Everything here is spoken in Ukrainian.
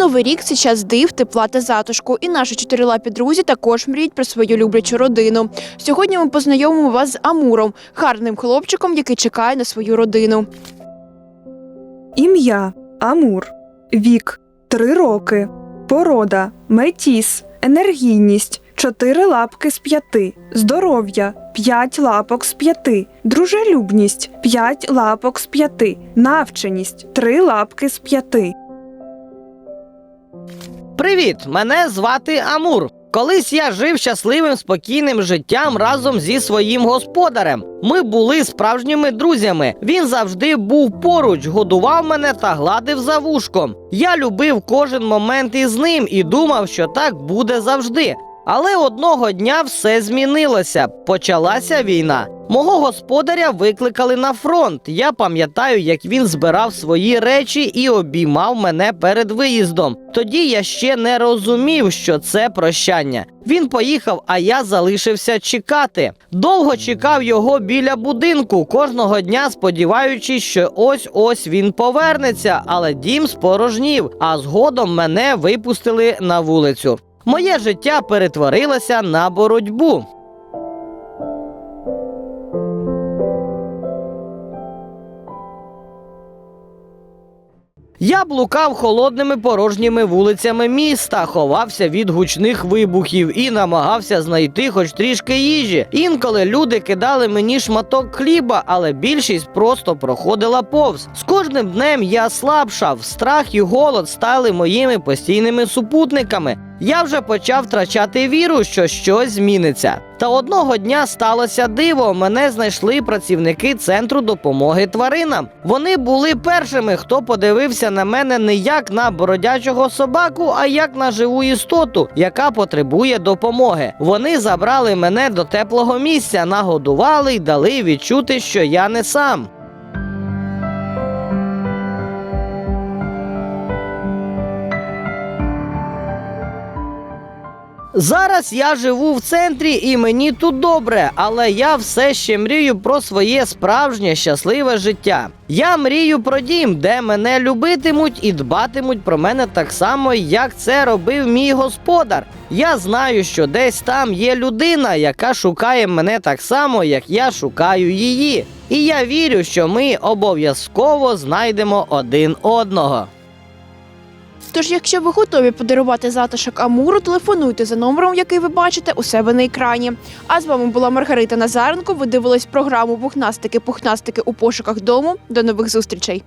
Новий рік це час див, тепла та затишку. І наші чотирилапі друзі також мріють про свою люблячу родину. Сьогодні ми познайомимо вас з Амуром, гарним хлопчиком, який чекає на свою родину. Ім'я Амур. Вік 3 роки. Порода Метіс. Енергійність 4 лапки з 5. Здоров'я 5 лапок з 5. Дружелюбність 5 лапок з 5. Навченість 3 лапки з 5. Привіт! Мене звати Амур. Колись я жив щасливим спокійним життям разом зі своїм господарем. Ми були справжніми друзями. Він завжди був поруч, годував мене та гладив за вушком. Я любив кожен момент із ним і думав, що так буде завжди. Але одного дня все змінилося. Почалася війна. Мого господаря викликали на фронт. Я пам'ятаю, як він збирав свої речі і обіймав мене перед виїздом. Тоді я ще не розумів, що це прощання. Він поїхав, а я залишився чекати. Довго чекав його біля будинку, кожного дня сподіваючись, що ось ось він повернеться, але дім спорожнів, а згодом мене випустили на вулицю. Моє життя перетворилося на боротьбу. Я блукав холодними порожніми вулицями міста, ховався від гучних вибухів і намагався знайти хоч трішки їжі. Інколи люди кидали мені шматок хліба, але більшість просто проходила повз. З кожним днем я слабшав, страх і голод стали моїми постійними супутниками. Я вже почав втрачати віру, що щось зміниться. Та одного дня сталося диво. Мене знайшли працівники центру допомоги тваринам. Вони були першими, хто подивився на мене не як на бородячого собаку, а як на живу істоту, яка потребує допомоги. Вони забрали мене до теплого місця, нагодували й дали відчути, що я не сам. Зараз я живу в центрі і мені тут добре, але я все ще мрію про своє справжнє щасливе життя. Я мрію про дім, де мене любитимуть і дбатимуть про мене так само, як це робив мій господар. Я знаю, що десь там є людина, яка шукає мене так само, як я шукаю її. І я вірю, що ми обов'язково знайдемо один одного. Тож, якщо ви готові подарувати затишок Амуру, телефонуйте за номером, який ви бачите у себе на екрані. А з вами була Маргарита Назаренко. Ви дивились програму Пухнастики, пухнастики у пошуках дому. До нових зустрічей.